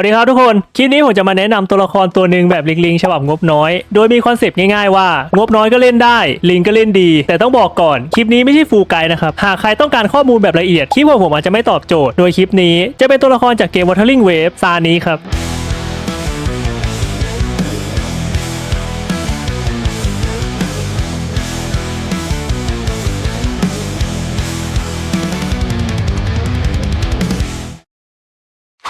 วัสดีครับทุกคน คลิปนี้ผมจะมาแนะนำตัวละครตัวหนึ่งแบบลิงลิงฉบับงบน้อย โดยมีคอนเซปต์ง่ายๆว่า งบน้อยก็เล่นได้ ลิงก็เล่นดี แต่ต้องบอกก่อน คลิปนี้ไม่ใช่ฟูลไกด์นะครับ หากใครต้องการข้อมูลแบบละเอียด คลิปของผมอาจจะไม่ตอบโจทย์ โดยคลิปนี้จะเป็นตัวละครจากเกม Watering Wave ซานี้ครับ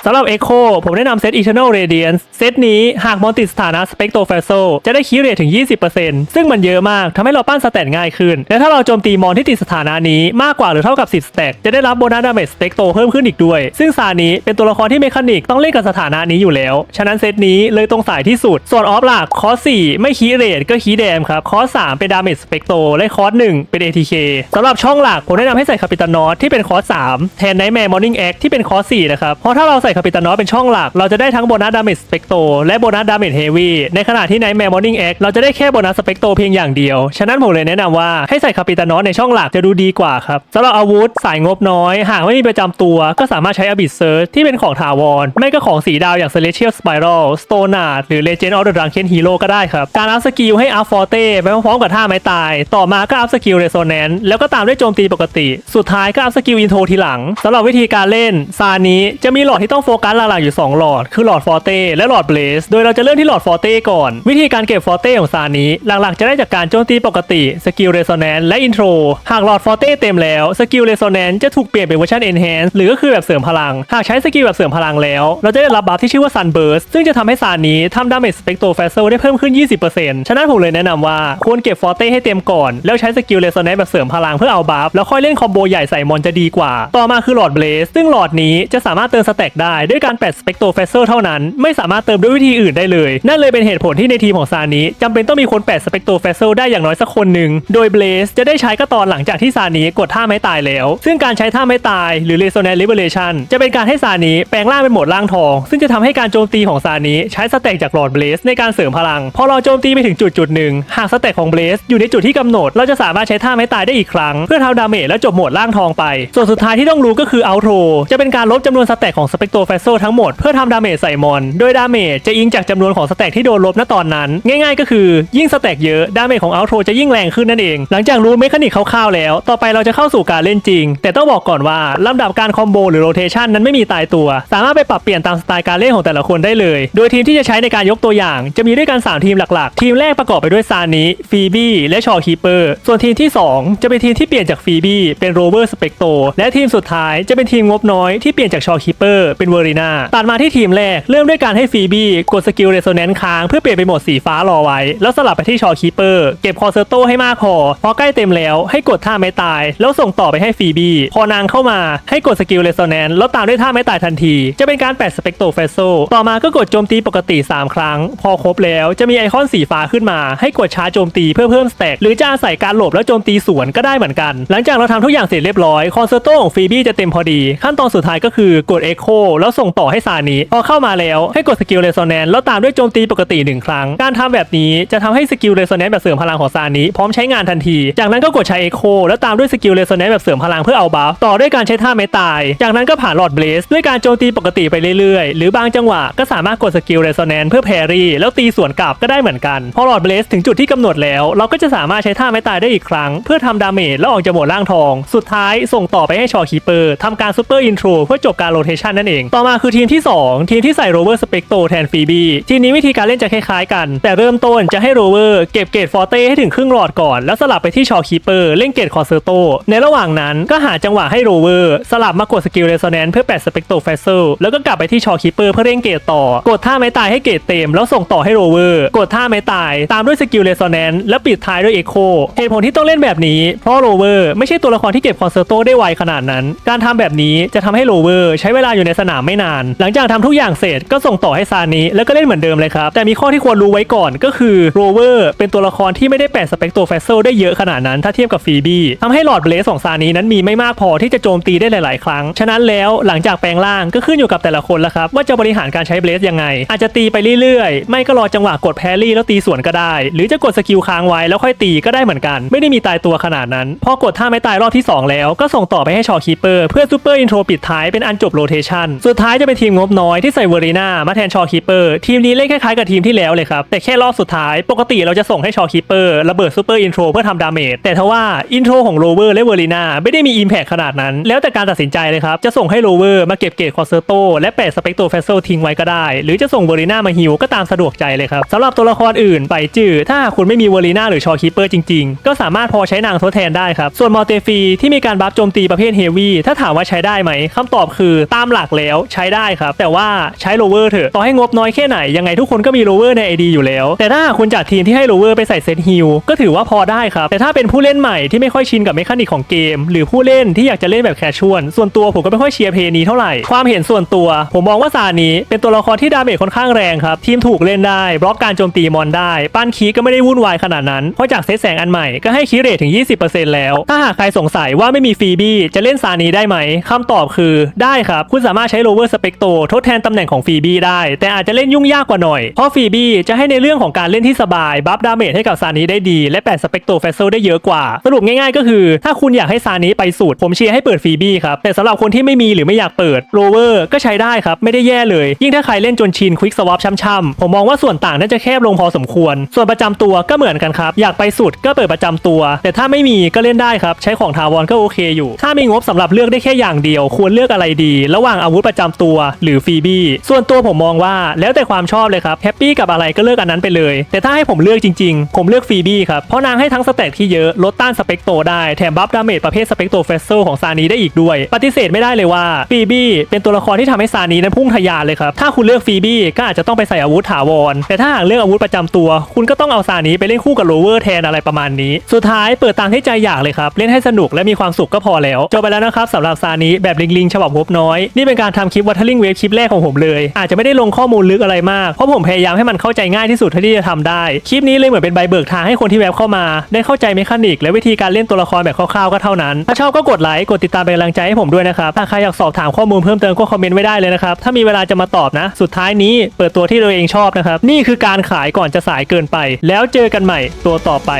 สำหรับ Echo ผมแนะนำเซต Eternal Radiance เซตนี้หากมอนติดสถานะ Spectro f a s o จะได้คีย์เรทถึง 20%ซึ่งมันเยอะมากทำให้เราปั้นสแตทง่ายขึ้น และถ้าเราโจมตีมอนที่ติดสถานะนี้มากกว่าหรือเท่ากับ 10สแต็กจะได้รับโบนัสดาเมจสเปกโตเพิ่มขึ้นอีกด้วย ซึ่งซานี้เป็นตัวละครที่เมคานิกต้องเล่นกับสถานะนี้อยู่แล้ว ฉะนั้นเซตนี้เลยตรงสายที่สุด ส่วนออฟหลักคอส4ไม่คีย์เรทก็คีย์แดมครับคอส3เป็นดาเมจสเปกโตและคอส1เป็น ATK สำหรับช่องหลักผมแนะนำให้ใส่คาปิตานอสที่เป็นคอส3แทนไนท์แมร์มอร์นิ่งแอคที่เป็นคอส4นะครับเพราะถ้าเราใส่คาปิตานอสเป็นช่องหลัก เราจะได้ทั้งโบนัสดาเมจสเปกโตและโบนัสดาเมจเฮฟวี่ในขณะที่ไนท์แมร์มอร์นิ่งแอคเราจะได้แค่โบนัสสเปกโตเพียงอย่างเดียว ฉะนั้นผมเลยแนะนำว่าให้ใส่คาปิตานอสในช่องหลักจะดูดีกว่าครับสำหรับอาวุธสายงบน้อย หากไม่มีประจำตัว ก็สามารถใช้อบิสเซิร์ที่เป็นของถาวรไม่ก็ของสีดาวอย่าง Celestial Spiral Stone Art หรือ Legend of the Drunken Hero ก็ได้ครับการอัพสกิลให้อัพฟอร์เต้ไปพร้อมๆกับท่าไม้ตาย ต่อมาก็อัพสกิล Resonance แล้วก็ตามด้วยโจมตีปกติ สุดท้ายก็อัพสกิลอินโทรทีหลังสำหรับวิธีการเล่นซานี้จะมีหลอดที่ต้องโฟกัสหลักๆอยู่ 2 หลอด คือหลอดฟอร์เต้และหลอดเบลสโดยเราจะเริ่มที่หลอดฟอร์เต้ก่อน วิธีการเก็บฟอร์เต้ของซานี้หลักๆจะได้จากการโจมตีปกติสกิล Resonance และอินโทรหากหลอดฟอร์เต้เต็มแล้วสกิล Resonance จะถูกเปลี่ยนเป็นเวอร์ชัน Enhance หรือก็คือแบบเสริมพลัง หากใช้สกิลแบบเสริมพลังแล้ว เราจะได้รับบัฟที่ชื่อว่า Sunburst ซึ่งจะทำให้ซานี้ทำดาเมจสเปกโตแฟสเซลได้เพิ่มขึ้น 20%ฉะนั้นผมเลยแนะนำว่าควรเก็บฟอร์เต้ให้เต็มก่อนแล้วใช้สกิล Resonance แบบเสริมพลังเพื่อเอาบัฟแล้วค่อยเล่นคอมโบใหญ่ใส่มอนจะดีกว่า ต่อมาคือหลอดเบลสซึ่งหลอดนี้จะสามารถเติมสแต็กได้ได้ด้วยการแปดสเปกโตแฟสเซลเท่านั้น ไม่สามารถเติมด้วยวิธีอื่นได้เลย นั่นเลยเป็นเหตุผลที่ในทีมของซานี้จำเป็นต้องมีคนแปดสเปกโตแฟสเซลได้อย่างน้อยสักคนหนึ่งโดยเบลสจะได้ใช้ก็ตอนหลังจากที่ซานีกดท่าไม้ตายแล้ว ซึ่งการใช้ท่าไม้ตายหรือ Resonance Liberation จะเป็นการให้ซานีแปลงร่างเป็นโหมดร่างทอง ซึ่งจะทำให้การโจมตีของซานีใช้สแต็กจากหลอดเบลสในการเสริมพลัง พอเราโจมตีไปถึงจุดจุดหนึ่งหากสแต็กของเบลสอยู่ในจุดที่กำหนด เราจะสามารถใช้ท่าไม้ตายได้อีกครั้ง เพื่อทำดาเมจและจบหมดร่างทองไป ส่วนสุดท้ายที่ต้องรู้ก็คือเอาโทรจะเป็นการลบจำนวนสแต็กของสเปกโตแฟโซทั้งหมดเพื่อทำดาเมจใส่มอน โดยดาเมจจะอิงจากจำนวนของสแต็กที่โดนลบณตอนนั้น ง่ายๆ ก็คือยิ่งสแต็กเยอะดาเมจของเอาโทรจะยิ่งแรงขึ้นนั่นเอง หลังจากรู้เมคานิกคร่าวๆแล้ว ต่อไปเราจะเข้าสู่การเล่นจริง แต่ต้องบอกก่อนว่าลำดับการคอมโบหรือโรเทชันนั้นไม่มีตายตัว สามารถไปปรับเปลี่ยนตามสไตล์การเล่นของแต่ละคนได้เลย โดยทีมที่จะใช้ในการยกตัวอย่าง จะมีด้วยกัน 3 ทีมหลักๆ ทีมแรกประกอบไปด้วยซานิฟีบี้และชอคีเปอร์ ส่วนทีมที่ 2 จะเป็นทีมที่เปลี่ยนจากฟีบี้เป็นโรเวอร์สเปกโตและทีมสุดท้ายจะเป็นทีมงบน้อยที่เปลี่ยนจากชอคีเปอร์เป็นเวอริน่าตัดมาที่ทีมแรก เริ่มด้วยการให้ฟีบี้กดสกิลเรโซแนนซ์ค้างเพื่อเปลี่ยนไปโหมดสีฟ้ารอไว้ แล้วสลับไปที่ชอคีเปอร์เก็บคอเซอร์โตให้มากพอพอใกล้เต็มแล้วให้กดท่าไม้ตาย แล้วส่งต่อไปให้ฟีบี้พอนางเข้ามาให้กดสกิลเรโซแนนซ์แล้วตามด้วยท่าไม้ตายทันที จะเป็นการแปดสเปกโตเฟโซต่อมาก็กดโจมตีปกติ 3 ครั้ง พอครบแล้วจะมีไอคอนสีฟ้าขึ้นมา ให้กดชาร์จโจมตีเพื่อเพิ่มสเต็กหรือจะอาศัยการหลบแล้วโจมตีสวนก็ได้เหมือนกัน หลังจากเราทำทุกอย่างเสร็จเรียบร้อยคอนเซอร์โตของฟีบี้จะเต็มพอดี ขั้นตอนสุดท้ายก็คือกดเอ็กโคแล้วส่งต่อให้ซานิพอเข้ามาแล้วให้กดสกิลเรโซแนนซ์แล้วตามด้วยโจมตีปกติหนึ่งครั้ง การทำแบบนี้จะทำให้สกิลเรโซแนนซ์แบบเสริมพลังของซานิพร้อมใช้งานทันที จากนั้นก็กดใช้เอ็โคแล้วตามด้วยสกิลเรโซแนนซ์แบบเสริมพลังเพื่อเอาบัฟต่อด้วยการใช้ท่าไม้ตาย จากนั้นก็ผ่านหลอดเบลสด้วยการโจมตีปกติไปเรื่อยๆ หรือบางจังหวะก็สามารถกดสกิลเรโซแนนซ์เพื่อแพรี่แล้วตีสวนกลับก็ได้เหมือนกันพอหลอดเบลสถึงจุดที่กำหนดแล้ว เราก็จะสามารถใช้ท่าไม้ตายได้อีกครั้ง เพื่อทำดาเมจแล้วออกจากหมดร่างทอง สุดท้ายส่งต่อไปให้ชอคีเปอร์ทำการซูเปอร์อินโทรเพื่อจบการโรเทชันนั่นเองต่อมาคือทีมที่ 2 ทีมที่ใส่โรเวอร์สเปกโตแทนฟีบีทีมนี้วิธีการเล่นจะคล้ายๆกัน แต่เริ่มต้นจะให้โรเวอร์เก็บเกรดฟอร์เต้ให้ถึงครึ่งหลอดก่อน แล้วสลับไปที่ชอคีเปอร์เล่นเกรดคอร์เซอร์โต ในระหว่างนั้นก็หาจังหวะให้โรเวอร์สลับมากดสกิลเรโซแนนซ์เพื่อแปดสเปกโตแฟสเซลแล้วก็กลับไปที่ชอคีเปอร์เพื่อเร่งเกรดต่อกดท่าไม้ตายให้เกรดเต็ม แล้วส่งต่อให้โรเวอร์กดท่าไม้ตาย ตามด้วยสกิลเรโซแนนซ์แล้วปิดท้ายด้วยเอ็กโคเหตุผลที่ต้องเล่นแบบนี้เพราะโรเวอร์ไม่ใช่ตัวละครที่เก็บคอนเซอร์โตได้ไวขนาดนั้น การทำแบบนี้จะทำให้โรเวอร์ใช้เวลาอยู่ในสนามไม่นาน หลังจากทำทุกอย่างเสร็จก็ส่งต่อให้ซานิแล้วก็เล่นเหมือนเดิมเลยครับ แต่มีข้อที่ควรรู้ไว้ก่อนก็คือโรเวอร์เป็นตัวละครที่ไม่ได้แปดสเปกโตแฟสเซลได้เยอะขนาดนั้นถ้าเทียบกับฟีบี้ทำให้หลอดเบลสของซานินั้นมีไม่มากพอที่จะโจมตีได้หลาย ๆ ครั้ง ฉะนั้นแล้วหลังจากแปลงร่างก็ขึ้นอยู่กับแต่ละคนแล้วครับว่าจะบริหารการใช้เบลสยังไง อาจจะตีไปเรื่อย ๆ ไม่ก็รอจังหวะกดแพรรี่แล้วตีสวนก็ได้ หรือจะกดสกิลค้างไว้แล้วค่อยตีก็ได้เหมือนกัน ไม่ได้มีตายตัวขนาดนั้น พอกดท่าไม่ตายรอบที่ 2 แล้วก็ส่งต่อไปให้ชอคีเปอร์เพื่อซูเปอร์อินโทรปิดท้ายเป็นอันจบโรเทชันสุดท้ายจะเป็นทีมงบน้อยที่ใส่เวอรีนามาแทนชอคีเปอร์ทีมนี้เล่นคล้ายๆกับทีมที่แล้วเลยครับแต่แค่รอบสุดท้ายปกติเราจะส่งให้ชอคีเปอร์ระเบิดซูเปอร์อินโทรเพื่อทำดาเมจแต่ทว่าอินโทรของโรเวอร์และเวอรีนาไม่ได้มีอิมแพคขนาดนั้น แล้วแต่การตัดสินใจเลยครับจะส่งให้โรเวอร์มาเก็บเกรดคอเซอร์โตและแปะสเปกโตเฟสเซทิ้งไว้ก็ได้ หรือจะส่งเวอรีนามาฮิวก็ตามสะดวกใจเลยครับสำหรับตัวละครอื่นไปจื้อถ้าคุณไม่มีเวอรีนาหรือชอคีเปอร์จริงๆ ก็สามารถพอใช้นางทดแทนได้ครับส่วนมอเตฟีที่มีการบัฟโจมตีประเภทเฮวี่ถ้าถามว่าใช้ได้ไหมคำตอบคือตามหลักแล้วใช้ได้ครับ แต่ว่าใช้โรเวอร์เถอะต่อให้งบน้อยแค่ไหนยังไงทุกคนก็มีโรเวอร์ใน ID อยู่แล้ว แต่ถ้าคุณจัดทีมที่ให้โรเวอร์ไปใส่เซตฮิลก็ถือว่าพอได้ครับ แต่ถ้าเป็นผู้เล่นใหม่ที่ไม่ค่อยชินกับเมคานิกของเกม หรือผู้เล่นที่อยากจะเล่นแบบแคชชวลส่วนตัวผมก็ไม่ค่อยเชียร์เพลย์นี้เท่าไหร่ความเห็นส่วนตัว ผมมองว่าซานี้เป็นตัวละครที่ดาเมจค่อนข้างแรงครับทีมถูกเล่นได้บล็อกการโจมตีมอนได้ปั้นคีก็ไม่ได้วุ่นวายขนาดนั้นเพราะจากเซตแสงอันใหม่ก็ให้คีเรทถึง 20%แล้ว ถ้าหากใครสงสัยว่าไม่มีฟีบี้จะเล่นซานี้ได้ไหมคำตอบคือได้ครับคุณสามารถใช้โรเวอร์สเปกโตทดแทนตำแหน่งของฟีบี้ได้ แต่อาจจะเล่นยุ่งยากกว่าหน่อย เพราะฟีบี้จะให้ในเรื่องของการเล่นที่สบาย บัฟดาเมจให้กับซานี้ได้ดี และแปะสเปกโตเฟสเซได้เยอะกว่า สรุปง่ายๆ ก็คือ ถ้าคุณอยากให้ซานี้ไปสุดผมเชียร์ให้เปิดฟีบี้ครับ แต่สำหรับคนที่ไม่มีหรือไม่อยากเปิดโรเวอร์ก็ใช้ได้ครับ ไม่ได้แย่เลย ยิ่งถ้าใครเล่นจนชินควิกสวอปช่ำๆผมมองว่าส่วนต่างน่าจะแคบลงพอสมควร ส่วนประจำตัวก็เหมือนกันครับอยากไปสุดก็เปิดประจำตัว แต่ถ้าไม่มีก็เล่นได้ครับใช้ของทาวรก็โอเคอยู่ ถ้ามีงบสำหรับเลือกได้แค่อย่างเดียว ควรเลือกอะไรดี ระหว่างอาวุธประจำตัวหรือฟีบี้ส่วนตัวผมมองว่าแล้วแต่ความชอบเลยครับแฮปปี้กับอะไรก็เลือกอันนั้นไปเลย แต่ถ้าให้ผมเลือกจริงๆ ผมเลือกฟีบี้ครับ เพราะนางให้ทั้งสแต็กที่เยอะลดต้านสเปกโตได้แถมบัฟดาเมจประเภทสเปกโตเฟสเซลของซานีได้อีกด้วย ปฏิเสธไม่ได้เลยว่าฟีบี้เป็นตัวละครที่ทำให้ซานีนั้นพุ่งทะยานเลยครับถ้าคุณเลือกฟีบี้ก็อาจจะต้องไปใส่อาวุธถาวรแต่ถ้าหากเลือกอาวุธประจำตัว คุณก็ต้องเอาซานีไปเล่นคู่กับโรเวอร์แทนอะไรประมาณนี้ สุดท้ายเปิดตามที่ใจอยากเลยครับเล่นให้สนุกและมีความสุขก็พอแล้วจบไปแล้วนะครับสำหรับซานีแบบลิงลิงฉบับงบน้อยนี่เป็นการทำคลิปวัตเทอร์ลิงเวฟคลิปแรกของผมเลย อาจจะไม่ได้ลงข้อมูลลึกอะไรมาก เพราะผมพยายามให้มันเข้าใจง่ายที่สุดเท่าที่จะทำได้ คลิปนี้เลยเหมือนเป็นใบเบิกทางให้คนที่แวบเข้ามา ได้เข้าใจเมคานิก และวิธีการเล่นตัวละครแบบคร่าวๆก็เท่านั้น ถ้าชอบก็กดไลค์ กดติดตามเป็นกำลังใจให้ผมด้วยนะครับถ้าใครอยากสอบถามข้อมูลเพิ่มเติมก็คอมเมนต์ไว้ได้เลยนะครับถ้ามีเวลาจะมาตอบนะ สุดท้ายนี้เปิดตัวที่ตัวเองชอบนะครับนี่คือการขายก่อนจะสายเกินไป แล้วเจอกันใหม่ตัวต่อไป